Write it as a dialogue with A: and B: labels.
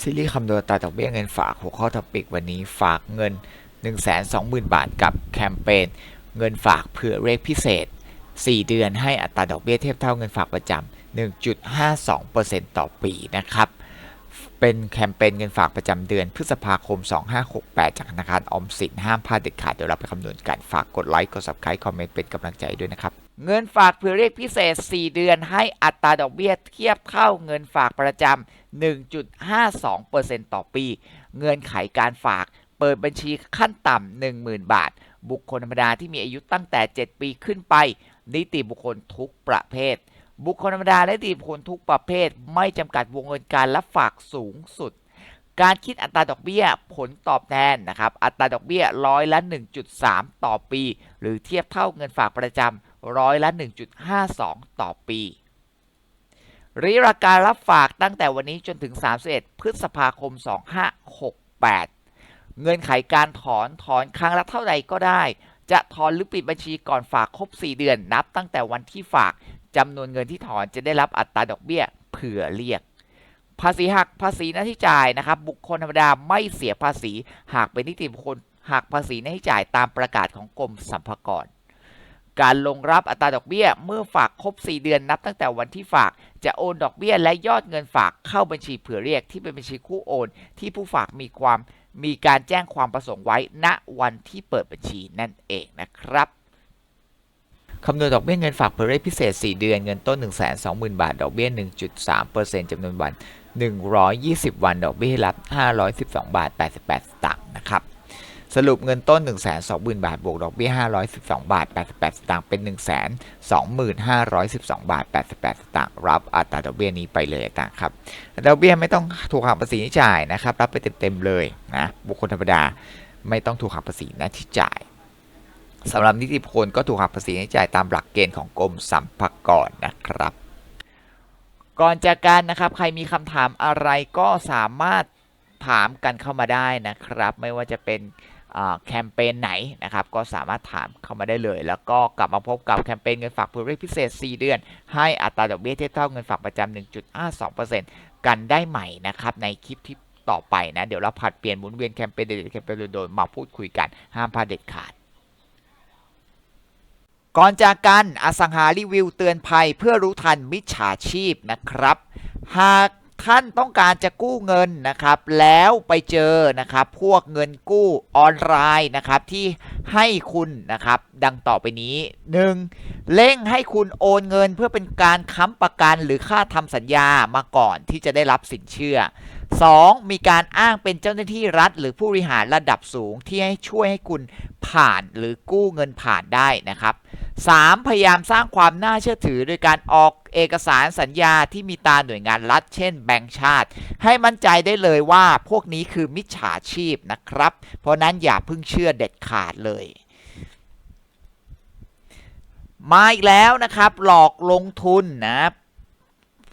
A: ซีรีส์คำนวณอัตราดอกเบี้ยเงินฝากหัวข้อท็อปิกวันนี้ฝากเงิน 120,000 บาทกับแคมเปญเงินฝากเผื่อเลขพิเศษ 4 เดือนให้อัตราดอกเบี้ยเทียบเท่าเงินฝากประจำ 1.52%ต่อปีนะครับ เป็นแคมเปญเงินฝากประจำเดือน พฤษภาคม 2568 จากธนาคารออมสินห้ามพลาดเด็ดขาดเดี๋ยวเราไปคำนวณกันฝากกดไลค์กด subscribe คอมเมนต์เป็นกำลังใจด้วยนะครับเงินฝากเผื่อเรียกพิเศษ 4 เดือนให้อัตราดอกเบี้ยเทียบเท่าเงินฝากประจำ 1.52%ต่อปี เงื่อนไขการฝากเปิดบัญชีขั้นต่ำ10,000 บาท บุคคลธรรมดาที่มีอายุตั้งแต่ 7 ปีขึ้นไป นิติบุคคลทุกประเภท บุคคลธรรมดาและนิติบุคคลทุกประเภท ไม่จำกัดวงเงินการรับฝากสูงสุด การคิดอัตราดอกเบี้ยผลตอบแทนนะครับ อัตราดอกเบี้ยร้อยละ 1.3 ต่อปี หรือเทียบเท่าเงินฝากประจำร้อยละ 1.52 ต่อปี ระยะการรับฝากตั้งแต่วันนี้จนถึง 31 พฤษภาคม 2568 เงื่อนไขการถอนถอนครั้งละเท่าใดก็ได้ จะถอนหรือปิดบัญชีก่อนฝากครบ 4 เดือน นับตั้งแต่วันที่ฝากจำนวนเงินที่ถอนจะได้รับอัตราดอกเบี้ยเผื่อเรียก ภาษีหักภาษีหน้าที่จ่ายนะครับ บุคคลธรรมดาไม่เสียภาษี หากเป็นนิติบุคคลหักภาษีหน้าที่จ่ายตามประกาศของกรมสรรพากร การลงรับอัตราดอกเบี้ย เมื่อฝากครบ 4 เดือนนับตั้งแต่วันที่ฝาก จะโอนดอกเบี้ยและยอดเงินฝากเข้าบัญชีเผื่อเรียกที่เป็นบัญชีคู่โอน ที่ผู้ฝากมีความมีการแจ้งความประสงค์ไว้ณวันที่เปิดบัญชีนั่นเองนะครับคำนวณดอกเบี้ยเงินฝากเผื่อเรียกพิเศษ 4 เดือน เงินต้น 120,000 บาท ดอกเบี้ย 1.3%จำนวนวัน 120 วัน ดอกเบี้ยรับ 512 บาท 88 สตางค์นะครับ สรุปเงินต้น 120,000 บาท บวกดอกเบี้ย 512 บาท 88 สตางค์ เป็น 1 2 5 1 2 บาท 88 สตางค์ รับอัตราดอกเบี้ยนี้ไปเลยต่างครับ ดอกเบี้ยไม่ต้องถูกหักภาษีที่จ่ายนะครับ รับไปเต็มๆเลยนะ บุคคลธรรมดาไม่ต้องถูกหักภาษีน้าที่จ่ายสำหรับนิติบุคคลก็ถูกหักภาษีน้าที่จ่ายตามหลักเกณฑ์ของกรมสรรพากรนะครับ ก่อนจากกันนะครับ ใครมีคำถามอะไรก็สามารถถามกันเข้ามาได้นะครับ ไม่ว่าจะเป็น แคมเปญไหนนะครับก็สามารถถามเข้ามาได้เลย แล้วก็กลับมาพบกับแคมเปญเงินฝากเพื่อเรียกพิเศษ 4 เดือน ให้อัตราดอกเบี้ยเทียบเท่าเงินฝากประจำ1.52%กันได้ใหม่นะครับในคลิปที่ต่อไปนะ เดี๋ยวเราผัดเปลี่ยนหมุนเวียนแคมเปญเด็ดแคมเปญโดนๆมาพูดคุยกันห้ามพลาดเด็ดขาด ก่อนจากกันอสังหารีวิวเตือนภัยเพื่อรู้ทันมิจฉาชีพนะครับ หาก ท่านต้องการจะกู้เงินนะครับ แล้วไปเจอนะครับ พวกเงินกู้ออนไลน์นะครับที่ให้คุณนะครับ ดังต่อไปนี้ 1. เร่งให้คุณโอนเงินเพื่อเป็นการค้ำประกันหรือค่าทำสัญญามาก่อนที่จะได้รับสินเชื่อ 2. มีการอ้างเป็นเจ้าหน้าที่รัฐ หรือผู้บริหารระดับสูงที่ให้ช่วยให้คุณ ผ่านหรือกู้เงินผ่านได้นะครับ 3. พยายามสร้างความน่าเชื่อถือโดยการออกเอกสารสัญญาที่มีตาหน่วยงานรัฐ เช่นแบงก์ชาติ ให้มั่นใจได้เลยว่าพวกนี้คือมิจฉาชีพนะครับ เพราะนั้นอย่าเพิ่งเชื่อเด็ดขาดเลยมาอีกแล้วนะครับ หลอกลงทุนนะ